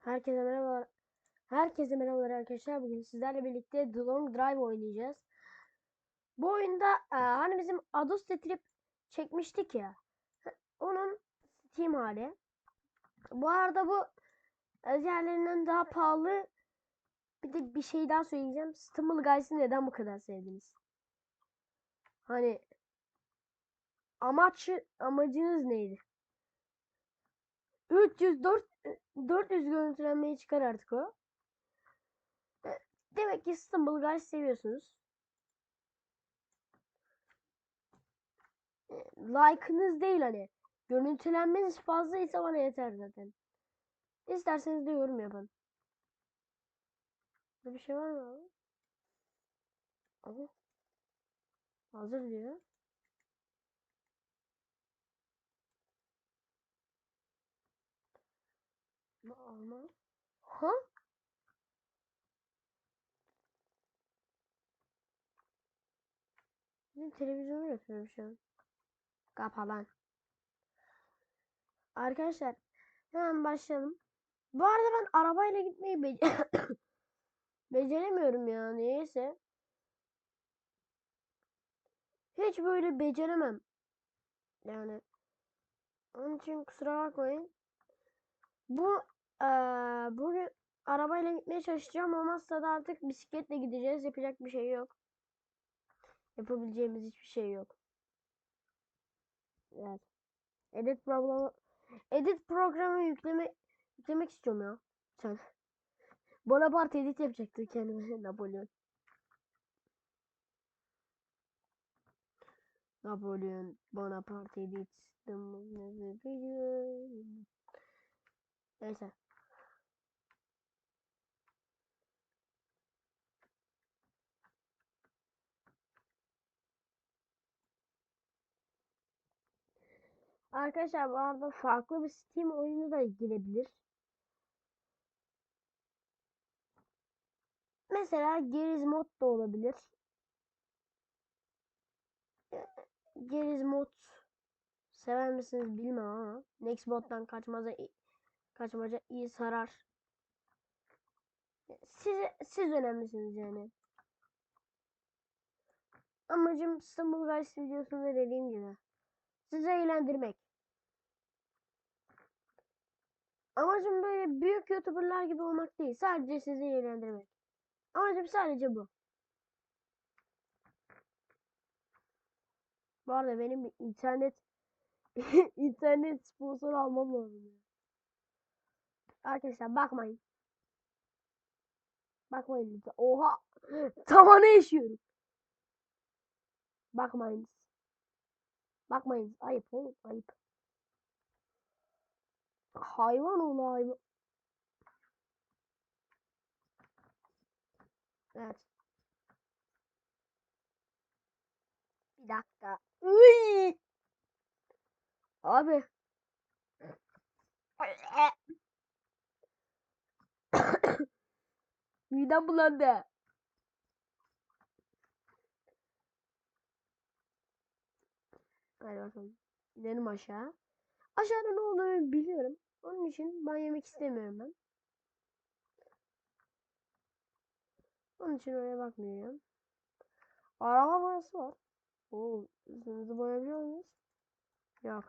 Herkese merhabalar. Herkese merhabalar arkadaşlar. Bugün sizlerle birlikte The Long Drive oynayacağız. Bu oyunda e, hani bizim Ados Trip çekmiştik ya. Onun Steam hali. Bu arada bu diğerlerinden daha pahalı. Bir de bir şey daha söyleyeceğim. Stumble Guys'ı neden bu kadar sevdiniz? Hani amaç amacınız neydi? 304 400 görüntülenmeyi çıkar artık o. E, Demek ki Stumble Guys seviyorsunuz. E, Like'ınız değil hani. Görüntülenmeniz fazlaysa bana yeter zaten. İsterseniz de yorum yapın. Burada bir şey var mı abi? Aha. Hazır diyor. Ama. Ha? Bizim televizyonu yapıyorum şu an. Kapa lan. Arkadaşlar hemen başlayalım. Bu arada ben arabayla gitmeyi be beceremiyorum ya niyeyse. Hiç böyle beceremem. Yani onun için kusura bakmayın. Bu eee bugün arabayla gitmeye çalışacağım. Olmazsa da artık bisikletle gideceğiz. Yapacak bir şey yok. Yapabileceğimiz hiçbir şey yok. Evet. Edit programı edit programı yükleme yüklemek istiyorum ya. Sen. Bonaparte edit yapacaktı kendime Napolyon. Napolyon Bonaparte edit. Neyse. Arkadaşlar bu arada farklı bir Steam oyunu da girebilir. Mesela Geriz mod da olabilir. Geriz mod sever misiniz bilmem ama Next moddan kaçmaza kaçmaca iyi sarar. Siz siz önemlisiniz yani. Amacım İstanbul Guys videosunda dediğim gibi. Sizi eğlendirmek. Amacım böyle büyük youtuberlar gibi olmak değil. Sadece sizi eğlendirmek. Amacım sadece bu. Bu arada benim bir internet internet sponsor almam lazım. Arkadaşlar bakmayın. Bakmayın lütfen. Oha! Tavana yaşıyorum. Bakmayın. Bakmayın. Ayıp oğlum. Ayıp. Hayvan oğlu hayvan. Evet. Bir dakika. Uy! Abi. Midem bulandı. Hadi bakalım. İnelim aşağı. Aşağıda ne olduğunu biliyorum. Onun için ben yemek istemiyorum ben. Onun için oraya bakmıyorum. Araba boyası var. Oo, üstümüzü boyayabiliyor muyuz? Yok.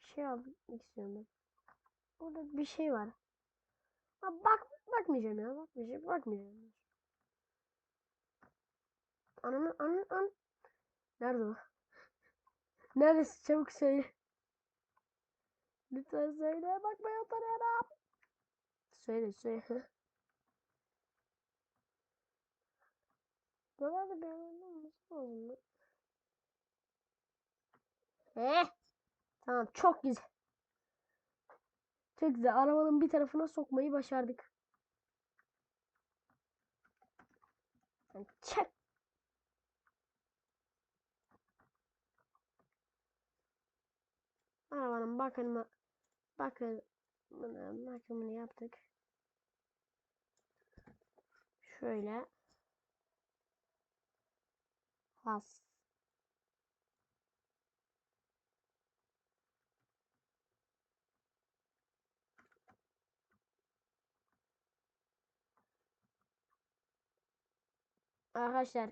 Şey almak istiyorum ben. Orada bir şey var. Ha, bak bakmayacağım ya. Bakmayacağım. Bakmayacağım. Ananı ananı an. Nerede o? Neredesin? Çabuk söyle. Lütfen söyle. Bakmaya utanıyorum. Söyle söyle. Buralarda yerlerde olması lazım mı? Eh. Tamam çok güzel. Çok güzel. Arabanın bir tarafına sokmayı başardık. Çek. Arabanın bakımı bakın bakımını yaptık. Şöyle has Arkadaşlar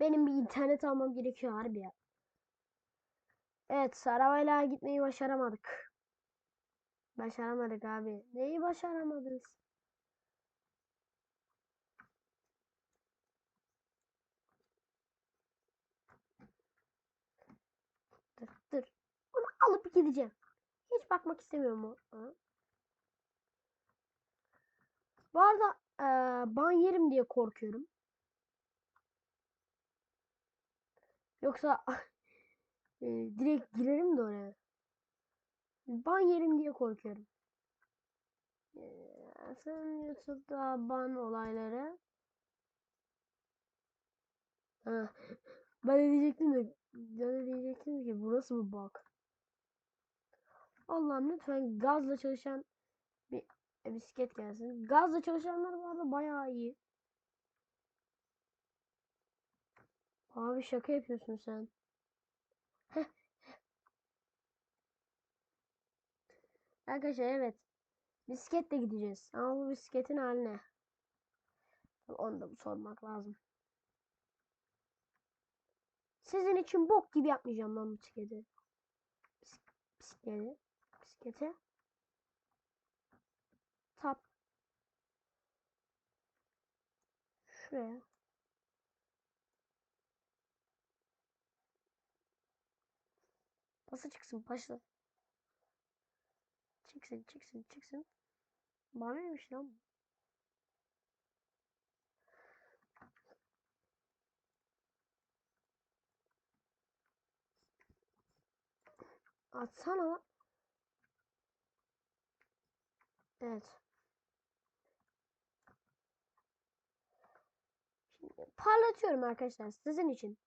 benim bir internet almam gerekiyor harbi ya. Evet arabayla gitmeyi başaramadık. Başaramadık abi. Neyi başaramadınız? Dur dur. Onu alıp gideceğim. Hiç bakmak istemiyorum o. Bu arada eee, ban yerim diye korkuyorum. Yoksa eee, direkt girerim de oraya. Ban yerim diye korkuyorum. Eee, sen YouTube'da ban olayları. Ha. Ben de diyecektim de ben de diyecektim ki burası mı bug? Allah'ım lütfen gazla çalışan bir e, bisiklet gelsin. Gazla çalışanlar bu arada bayağı iyi. Abi şaka yapıyorsun sen. Arkadaşlar evet. Bisikletle gideceğiz. Ama bu bisikletin haline. Onu da sormak lazım. Sizin için bok gibi yapmayacağım lan bisikleti. Bis- Bisikleti. Bisikleti. Tap. Şuraya. Nasıl çıksın paşa? Çıksın çıksın çıksın. Bana neymiş lan? Atsana. Evet. Şimdi parlatıyorum arkadaşlar sizin için.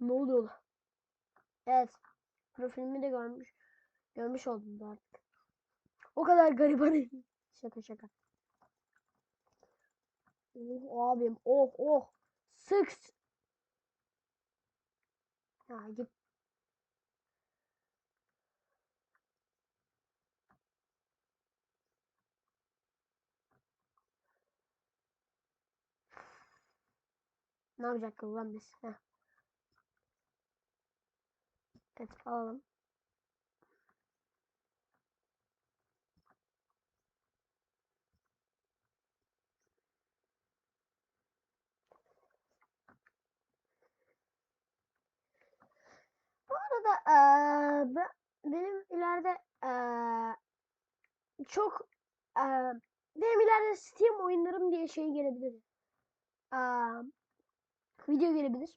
Ne oluyor lan? Evet. Profilimi de görmüş. Görmüş oldum da artık. O kadar gariban değilim. Şaka şaka. Oh abim. Oh oh. Sık. Ya git. Ne yapacaktık lan biz? Heh. Evet alalım. Bu arada eee, be- benim ileride eee, çok eee, benim ileride Steam oyunlarım diye şey gelebilir. Eee, video gelebilir.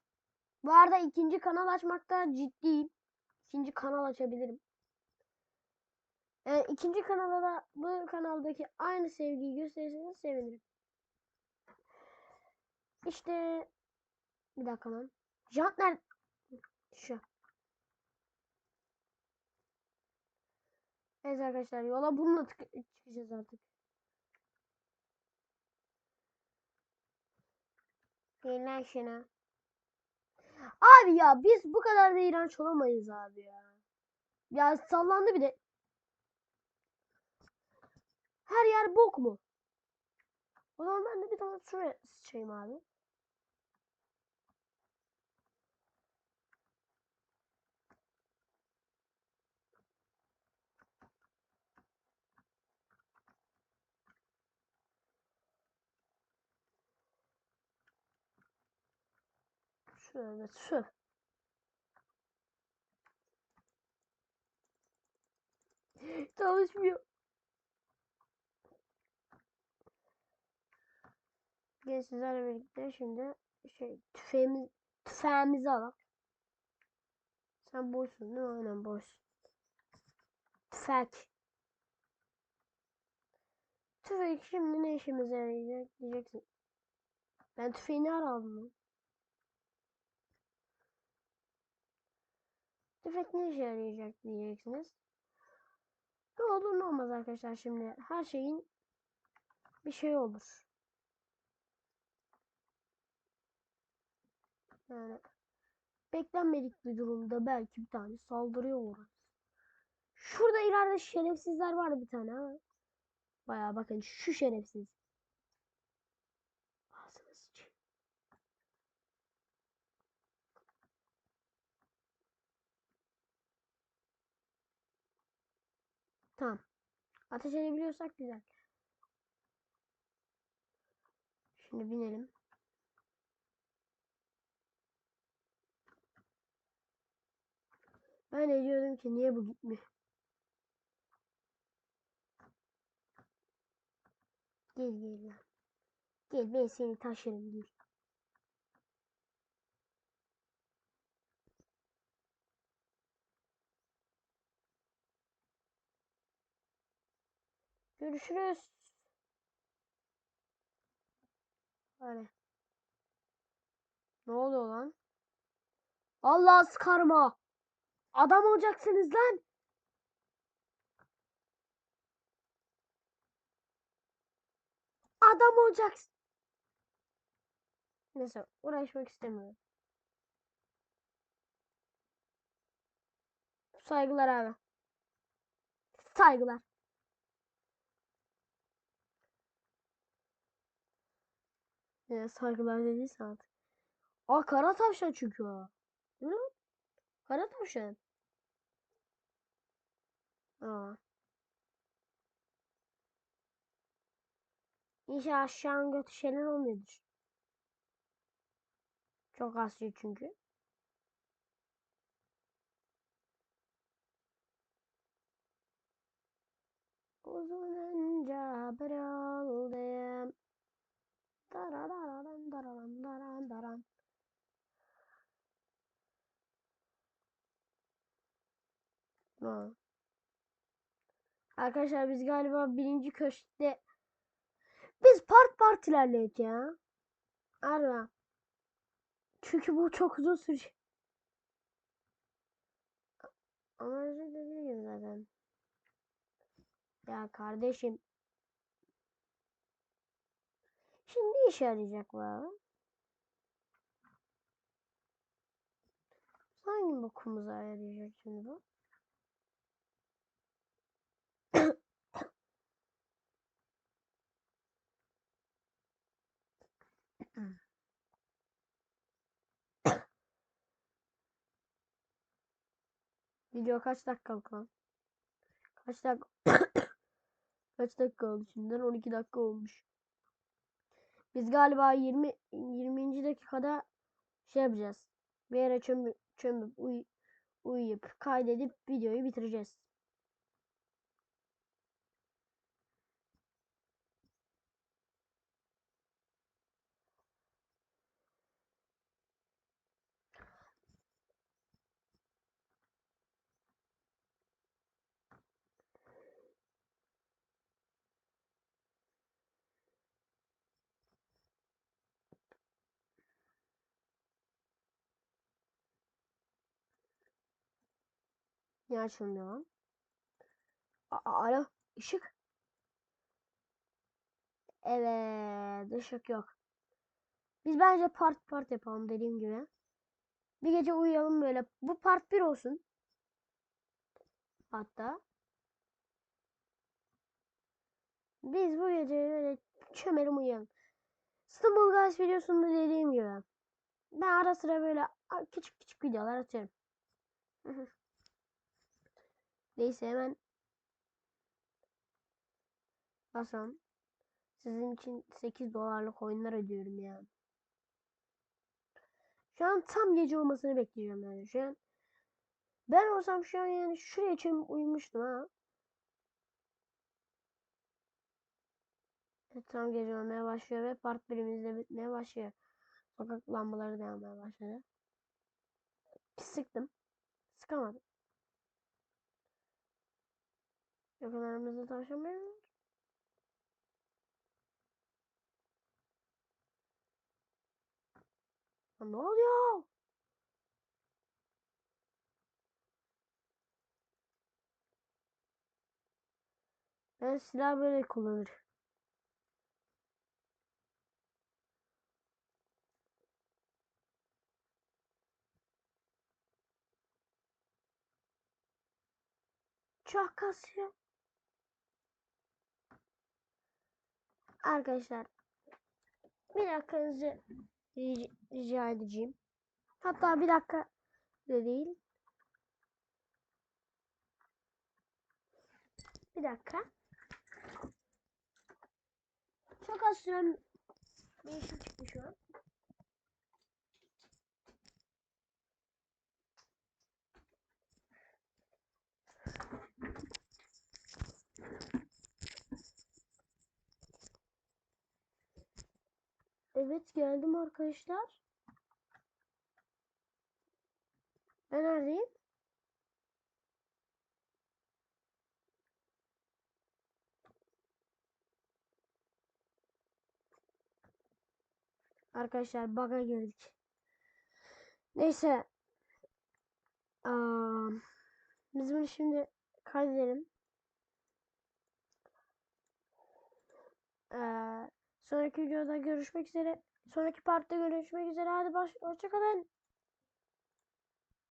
Bu arada ikinci kanal açmakta ciddiyim. İkinci kanal açabilirim. Ee, ikinci kanala da bu kanaldaki aynı sevgiyi gösterirseniz sevinirim. İşte bir dakika lan. Jant? Şu. Evet arkadaşlar yola bununla çıkacağız artık. Gelin lan şuna. Abi ya biz bu kadar da iğrenç olamayız abi ya. Ya sallandı bir de. Her yer bok mu? O zaman ben de bir tane şuraya sıçayım abi. Evet şu. Çalışmıyor. Gelin sizlerle birlikte şimdi şey tüfeğimiz tüfeğimizi alalım. Sen boşsun değil mi? Aynen boş. Tüfek. Tüfek şimdi ne işimize yarayacak diyeceksin. Ben tüfeği ne ara aldım Tüfek ne işe yarayacak diyeceksiniz. Ne olur ne olmaz arkadaşlar şimdi. Her şeyin bir şey olur. Yani beklenmedik bir durumda belki bir tane saldırıya uğrarız. Şurada ileride şerefsizler var bir tane ha. Bayağı bakın şu şerefsiz. Tamam. Ateş edebiliyorsak güzel. Şimdi binelim. Ben de diyordum ki niye bu gitmiyor? Gel gel lan. Gel ben seni taşırım gel. Görüşürüz. Hadi. Ne oluyor lan? Allah sıkarma. Adam olacaksınız lan. Adam olacaksın. Neyse uğraşmak istemiyorum. Saygılar abi. Saygılar. Ya saygılar dediyse artık. Aa kara tavşan çünkü o. Ne? Kara tavşan. Aa. İnşallah aşağı kötü şeyler olmuyordur. Çok az şey çünkü. Uzunca bir yoldayım. Darararan. Arkadaşlar biz galiba birinci köşkte biz part part ya. Arda. Çünkü bu çok uzun sürecek. Ama dilerim zaten. Ya kardeşim. Şimdi işe yarayacak bu. Hangi bokumuza yarayacak şimdi bu? Video kaç dakikalık lan? Kaç dakika? kaç dakika oldu şimdiden? 12 dakika olmuş. Biz galiba 20 20. dakikada şey yapacağız. Bir yere çömüp, çömüp uy, uyuyup kaydedip videoyu bitireceğiz. Niye açılmıyor lan? Aa, alo, ışık. Evet, ışık yok. Biz bence part part yapalım dediğim gibi. Bir gece uyuyalım böyle. Bu part 1 olsun. Hatta. Biz bu gece böyle çömelim uyuyalım. İstanbul Guys videosunda dediğim gibi. Ben ara sıra böyle küçük küçük videolar atıyorum. Neyse hemen basalım. Sizin için 8 dolarlık oyunlar ödüyorum ya. Şu an tam gece olmasını bekleyeceğim yani. Şu an ben olsam şu an yani şuraya çömüp uyumuştum ha. Evet, tam gece olmaya başlıyor ve part birimizde bitmeye başlıyor. Sokak lambaları da yanmaya başladı. Sıktım. Sıkamadım. Yakınlarımızda tavşan Ne oluyor? Ben silah böyle kullanırım. Çok kasıyor. Arkadaşlar bir dakikanızı rica edeceğim. Hatta bir dakika da değil. Bir dakika. Çok az süren bir işim çıktı şu Evet geldim arkadaşlar. Ben neredeyim? Arkadaşlar bug'a girdik. Neyse. Aa, biz bunu şimdi kaydedelim. Ee, sonraki videoda görüşmek üzere. Sonraki partta görüşmek üzere. Hadi baş hoşçakalın.